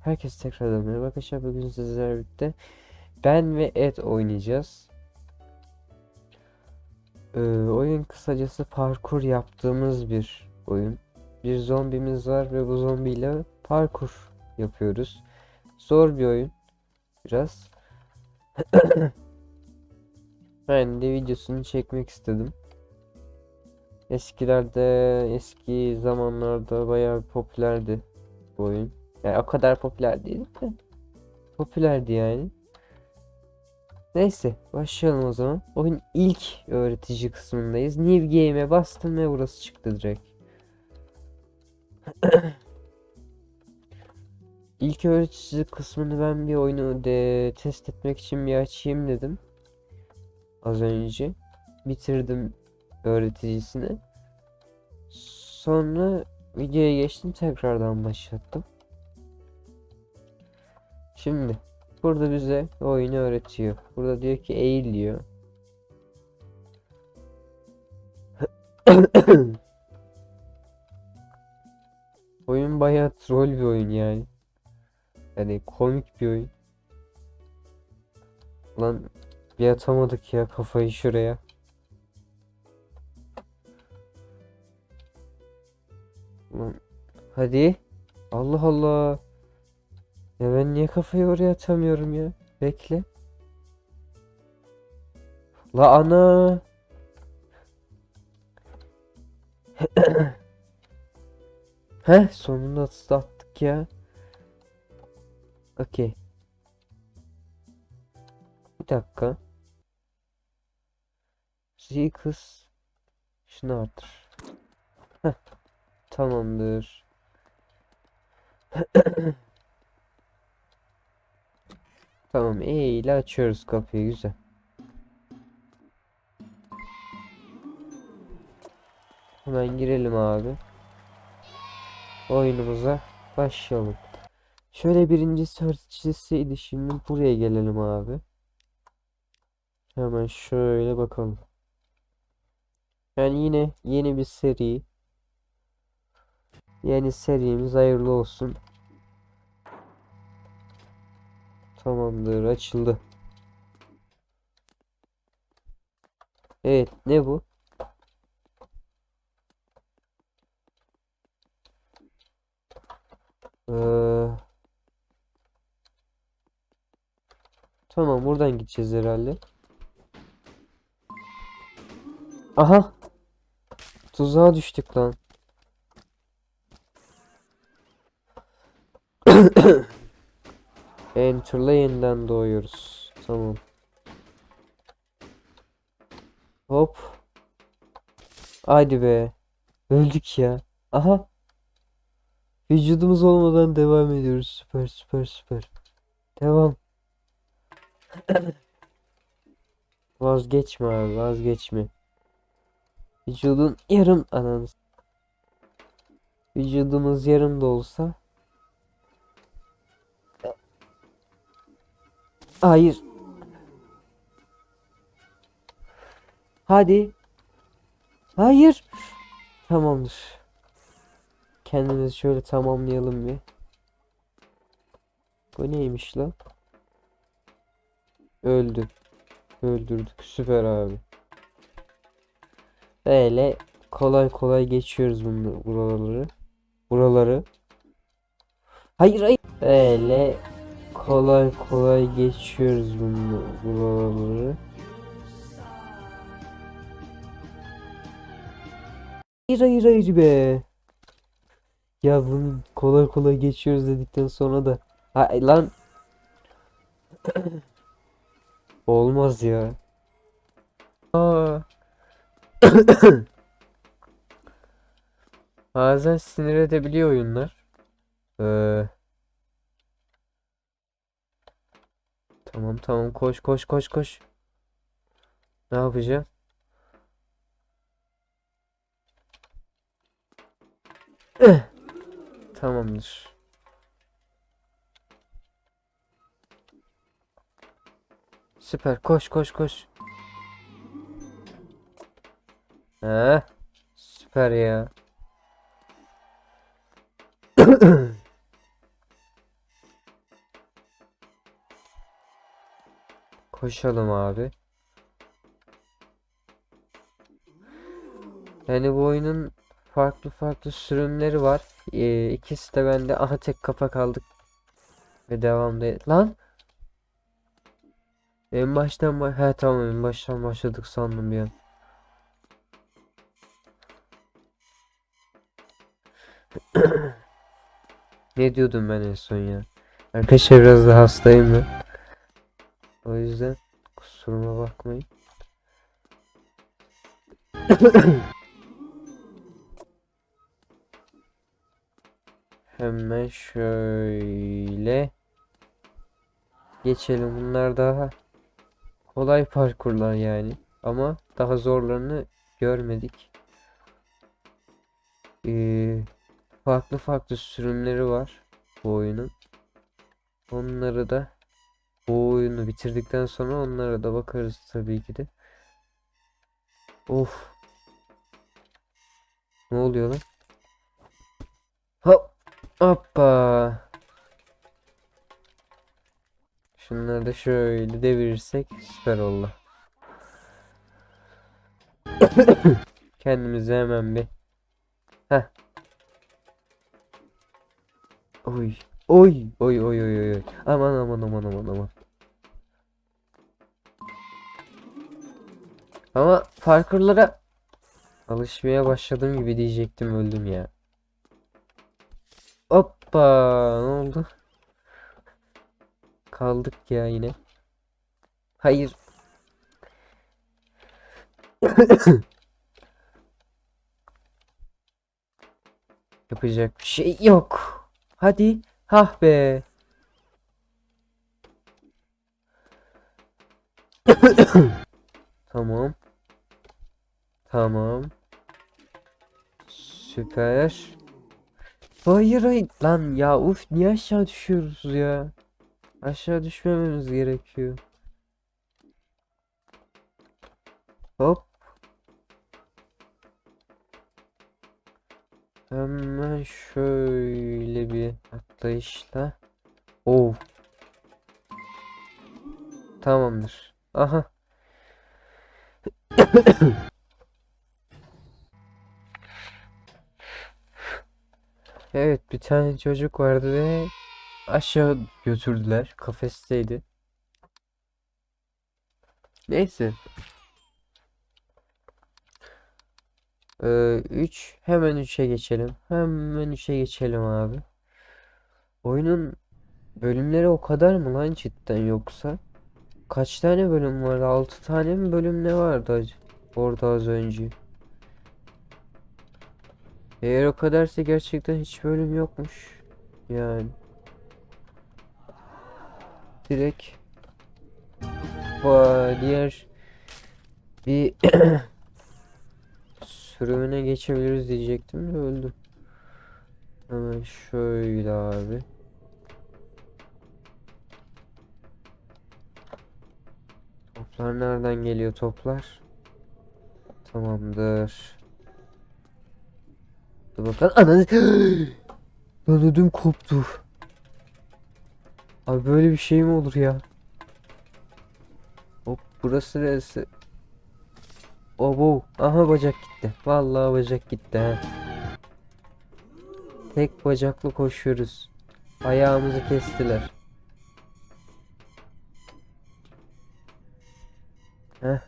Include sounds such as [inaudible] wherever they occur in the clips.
Herkes tekrardan merhaba arkadaşlar. Bugün sizlerle birlikte ben ve Ed oynayacağız. Ee, oyun kısacası parkur yaptığımız bir oyun. Bir zombimiz var ve bu zombiyle parkur yapıyoruz. Zor bir oyun. Biraz. [coughs] Ben de videosunu çekmek istedim. Eskilerde, eski zamanlarda bayağı popülerdi bu oyun. Yani o kadar popüler değil de popülerdi yani. Neyse başlayalım o zaman. Oyun ilk öğretici kısmındayız. New Game'e bastım ve burası çıktı direkt. [clears throat] İlk öğretici kısmını ben bir oyunu de test etmek için bir açayım dedim. Az önce bitirdim öğreticisini. Sonra videoya geçtim tekrardan başlattım. Şimdi burada bize oyunu öğretiyor. Burada diyor ki eğil diyor. [coughs] Oyun bayağı troll bir oyun yani. Yani komik bir oyun. Lan bir atamadık ya kafayı şuraya. Lan hadi. Allah Allah. Ya ben niye kafayı oraya atamıyorum ya? Bekle. La ana. [coughs] Heh sonunda atlattık ya. Okey. Bir dakika. Z'yi kız. Şunu artır. Heh. Tamamdır. [coughs] Tamam E ile açıyoruz kapıyı güzel. Hemen girelim abi. Oyunumuza başlayalım. Şöyle birinci search'lisiydi şimdi buraya gelelim abi. Hemen şöyle bakalım. Yani yine yeni bir seri. Yeni serimiz hayırlı olsun. Tamamdır açıldı. Evet ne bu? Ee, tamam buradan gideceğiz herhalde. Aha. Tuzağa düştük lan. [clears throat] [laughs] Enter'la yeniden doğuyoruz. Tamam. Hop. Haydi be. Öldük ya. Aha. Vücudumuz olmadan devam ediyoruz. Süper süper süper. Devam. [coughs] Vazgeçme abi vazgeçme. Vücudun yarım ananı. s- Vücudumuz yarım da olsa. Hayır. Hadi. Hayır. Tamamdır. Kendimizi şöyle tamamlayalım bir. Bu neymiş lan? Öldü. Öldürdük. Süper abi. Böyle kolay kolay geçiyoruz bunu buraları. Buraları. Hayır hayır. Böyle kolay kolay geçiyoruz buraları. Hayır hayır hayır be. Ya bunu kolay kolay geçiyoruz dedikten sonra da ha, lan [coughs] olmaz ya. Aa. [coughs] Bazen sinir edebiliyor oyunlar. Ee, tamam tamam koş koş koş koş. Ne yapacağım? Eh, Tamamdır. Süper koş koş koş. He, süper ya. [clears throat] Koşalım abi. Yani bu oyunun farklı farklı sürümleri var. Ee, ikisi de bende. Aha tek kafa kaldık. Ve devamda. Lan! En baştan ba- He tamam en baştan başladık sandım bir an. [coughs] Ne diyordum ben en son ya? Arkadaşlar biraz da hastayım ben. O yüzden kusuruma bakmayın. [coughs] Hemen şöyle geçelim. Bunlar daha kolay parkurlar yani. Ama daha zorlarını görmedik. Ee, farklı farklı sürümleri var bu oyunun. Onları da bu oyunu bitirdikten sonra onlara da bakarız tabii ki de. Of. Ne oluyor lan? Hop. Hoppa. Şunları da şöyle devirirsek süper oldu. [coughs] Kendimize hemen bir. Heh. Oy. Oy. Oy oy oy oy. Aman aman aman aman aman. Ama parkurlara alışmaya başladığım gibi diyecektim öldüm ya. Hoppa ne oldu? Kaldık ya yine. Hayır. [coughs] Yapacak bir şey yok. Hadi. Hah be. Tamam. Tamam. Süper. Hayır hayır lan ya uf niye aşağı düşüyoruz ya? Aşağı düşmememiz gerekiyor. Hop. Hemen şöyle bir atlayışla. Oh. Tamamdır. Aha. Evet bir tane çocuk vardı ve aşağı götürdüler. Kafesteydi. Neyse. 3 hemen 3'e geçelim. Hemen 3'e geçelim abi. Oyunun bölümleri o kadar mı lan cidden yoksa? Kaç tane bölüm var? 6 tane mi bölüm ne vardı? Orada az önce. Eğer o kadarsa gerçekten hiç bölüm yokmuş. Yani. Direkt diğer bir [clears throat] sürümüne geçebiliriz diyecektim de öldüm. Hemen şöyle abi. Toplar nereden geliyor toplar? Tamamdır. Dur bakalım. Ananı. [gasps] Lan ödüm koptu. Abi böyle bir şey mi olur ya? Hop burası neresi? Obo. Aha bacak gitti. Vallahi bacak gitti ha. Tek bacaklı koşuyoruz. Ayağımızı kestiler. Heh.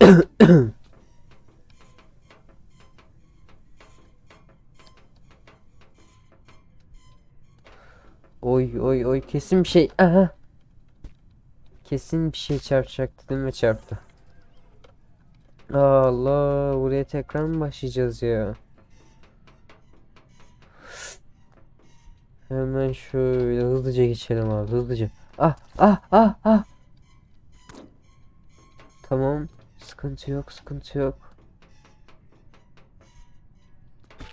[coughs] Oy oy oy kesin bir şey. Aha. Kesin bir şey çarpacak dedim ve çarptı. Allah buraya tekrar mı başlayacağız ya? Hemen şöyle hızlıca geçelim abi hızlıca. Ah ah ah ah. Tamam sıkıntı yok sıkıntı yok.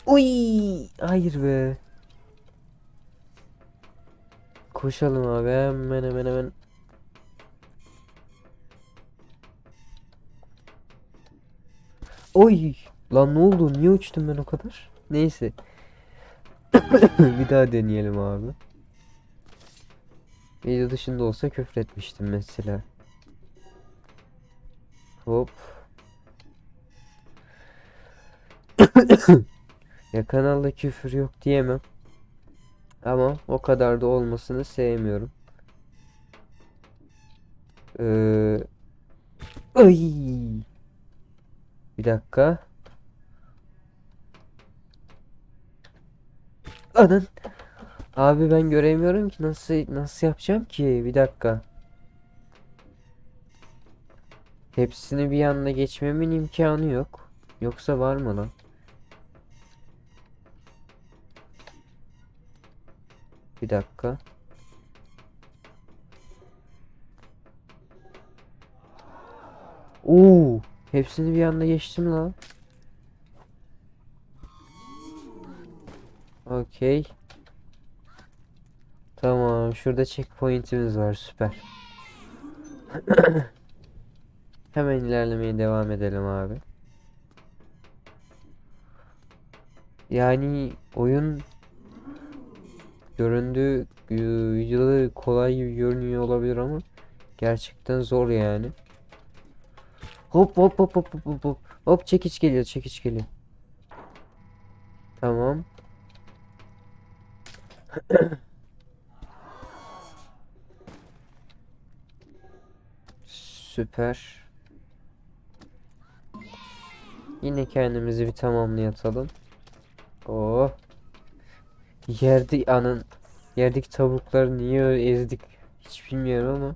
Uy hayır be. Koşalım abi hemen hemen hemen. Oy lan ne oldu niye uçtum ben o kadar? Neyse. [coughs] Bir daha deneyelim abi. Video dışında olsa küfür etmiştim mesela. Hop. [coughs] Ya kanalda küfür yok diyemem. Ama o kadar da olmasını sevmiyorum. Ee, ay. Bir dakika. Anan. Abi ben göremiyorum ki nasıl nasıl yapacağım ki? Bir dakika. Hepsini bir anda geçmemin imkanı yok. Yoksa var mı lan? Bir dakika. Oo, hepsini bir anda geçtim lan. Okey. Tamam, şurada checkpoint'imiz var, süper. [coughs] Hemen ilerlemeye devam edelim abi. Yani oyun göründüğü videoda kolay gibi görünüyor olabilir ama gerçekten zor yani. Hop hop hop hop hop hop hop. Çekiç geliyor, çekiç geliyor. Tamam. [clears throat] Süper. Yine kendimizi bir tamamlayalım. Oh. Yerde anın yerdeki tavukları niye ezdik hiç bilmiyorum ama.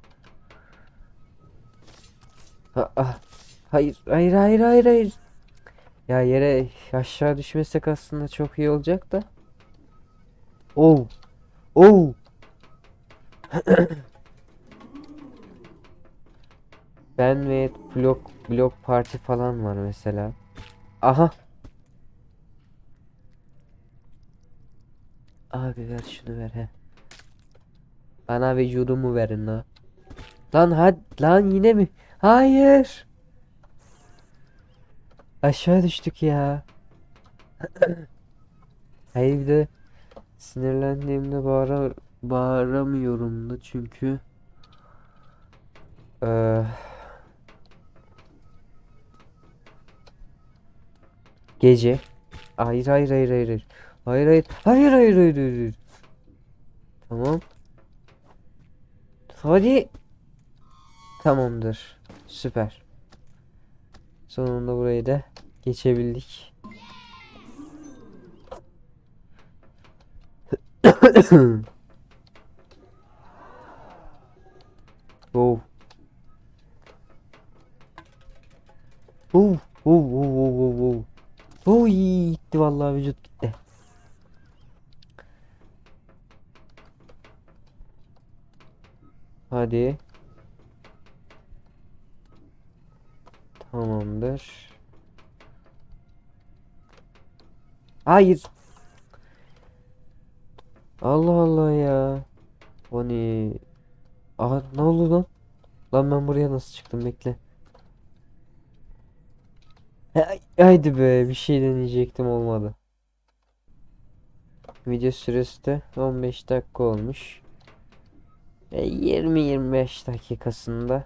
Ha, ah. Hayır, hayır, hayır, hayır, hayır. Ya yere aşağı düşmesek aslında çok iyi olacak da. Oh. Oh. [coughs] Ben ve blok blok parti falan var mesela. Aha. Abi ver şunu ver he. Bana vücudumu verin la. Lan hadi lan yine mi? Hayır. Aşağı düştük ya. [clears throat] Hayır bir de sinirlendiğimde bağıra bağıramıyorum da çünkü eee gece. Hayır hayır hayır hayır hayır. Hayır hayır. Hayır hayır hayır hayır hayır. tamam. Hadi. Tamamdır. Süper. Sonunda burayı da geçebildik [coughs] Wow. Wow, wow, wow, wow, wow, wow. Oy gitti vallahi vücut gitti. Hadi. Tamamdır. Hayır. Allah Allah ya. Ne? Aha ne oldu lan? Lan ben buraya nasıl çıktım bekle. Hay- Haydi be bir şey deneyecektim olmadı. Video süresi de 15 dakika olmuş. E, 20-25 dakikasında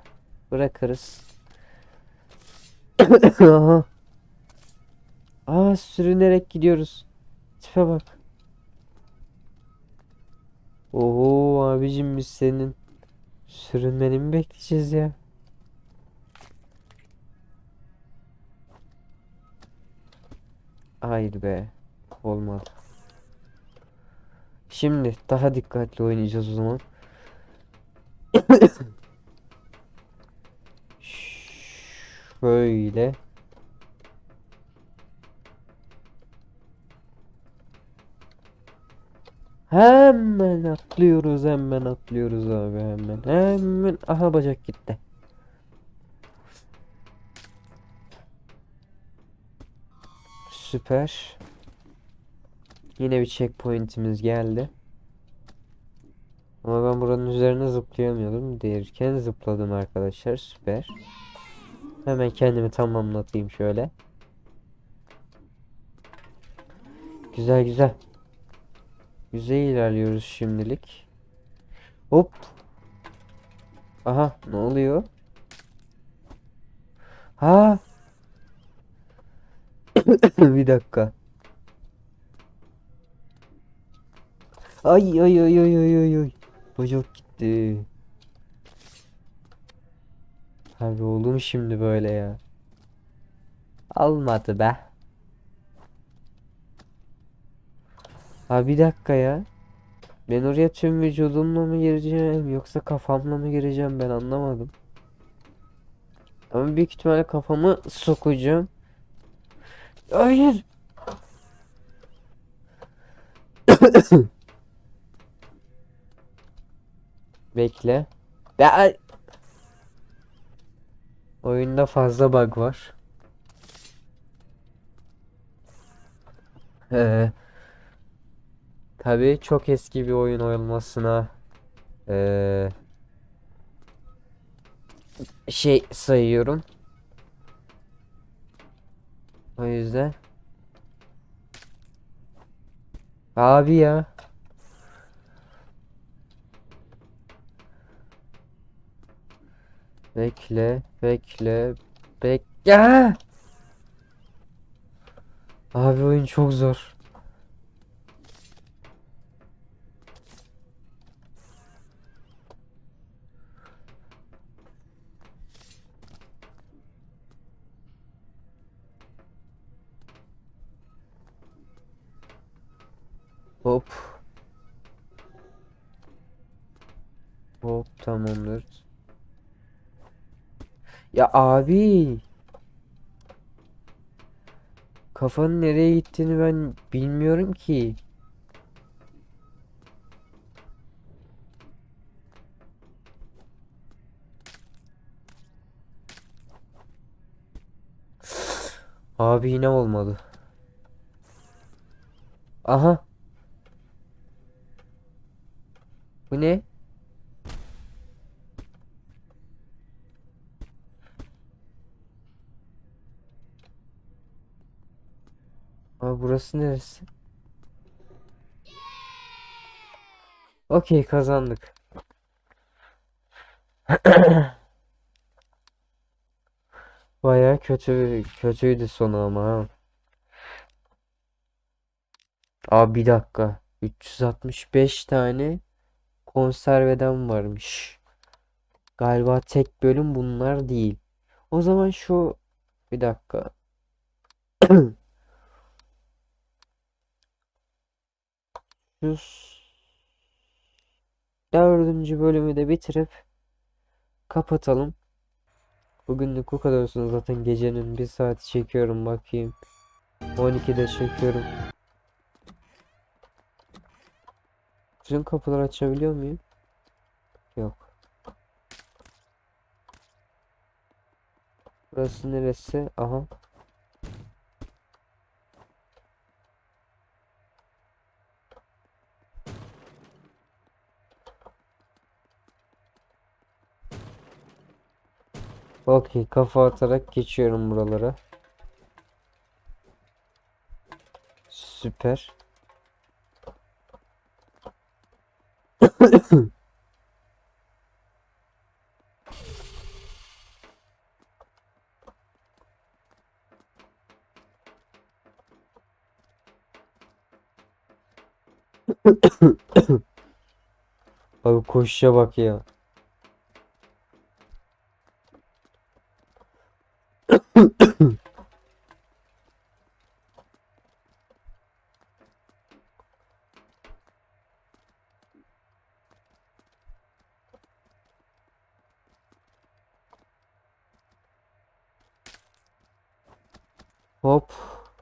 bırakırız. [coughs] Aha. Aa sürünerek gidiyoruz. Tipe bak. Oho abicim biz senin sürünmeni mi bekleyeceğiz ya? Hayır be. Olmadı. Şimdi daha dikkatli oynayacağız o zaman. [coughs] Şöyle. Hemen atlıyoruz, hemen atlıyoruz abi hemen. Hemen aha bacak gitti. Süper. Yine bir checkpoint'imiz geldi. Ama ben buranın üzerine zıplayamıyordum. Derken zıpladım arkadaşlar. Süper. Hemen kendimi tamamlatayım şöyle. Güzel güzel. Güzel ilerliyoruz şimdilik. Hop. Aha ne oluyor? Ha. [coughs] Bir dakika. Ay ay ay ay ay ay ay. Bacak gitti. Abi oğlum şimdi böyle ya. Almadı be. Ha bir dakika ya. Ben oraya tüm vücudumla mı gireceğim yoksa kafamla mı gireceğim ben anlamadım. Ama büyük ihtimalle kafamı sokacağım. Hayır. [coughs] Bekle. Ya. Oyunda fazla bug var. Ee, tabii çok eski bir oyun olmasına ee, şey sayıyorum. O yüzden. Abi ya. Bekle, bekle, bekle. Abi oyun çok zor. Hop. Hop tamamdır. Ya abi. Kafanın nereye gittiğini ben bilmiyorum ki. Abi yine olmadı. Aha. Bu ne? Abi burası neresi? Okey kazandık. [coughs] Baya kötü kötüydü sonu ama ha. Abi bir dakika. 365 tane konserveden varmış. Galiba tek bölüm bunlar değil. O zaman şu bir dakika. [clears throat] Şu dördüncü bölümü de bitirip kapatalım. Bugünlük bu kadar olsun zaten gecenin bir saati çekiyorum bakayım. 12'de çekiyorum. Bütün kapıları açabiliyor muyum? Yok. Burası neresi? Aha. Okey kafa atarak geçiyorum buralara. Süper. Abi koşuşa bak ya. Hop.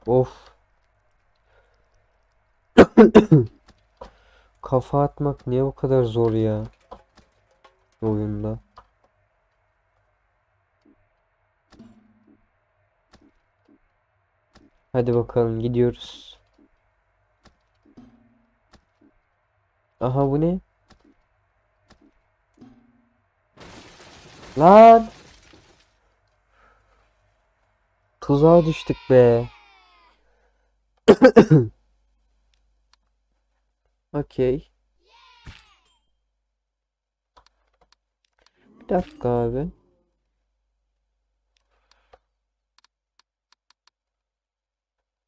Of. [coughs] Kafa atmak niye bu kadar zor ya? Oyunda. Hadi bakalım gidiyoruz. Aha bu ne? Lan! Tuzağa düştük be. [coughs] Okey. Bir dakika abi.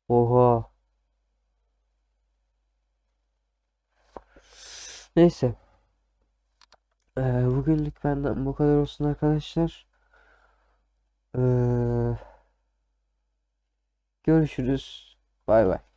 Oha. Neyse. Ee, bugünlük benden bu kadar olsun arkadaşlar. Ee, görüşürüz. Bay bay.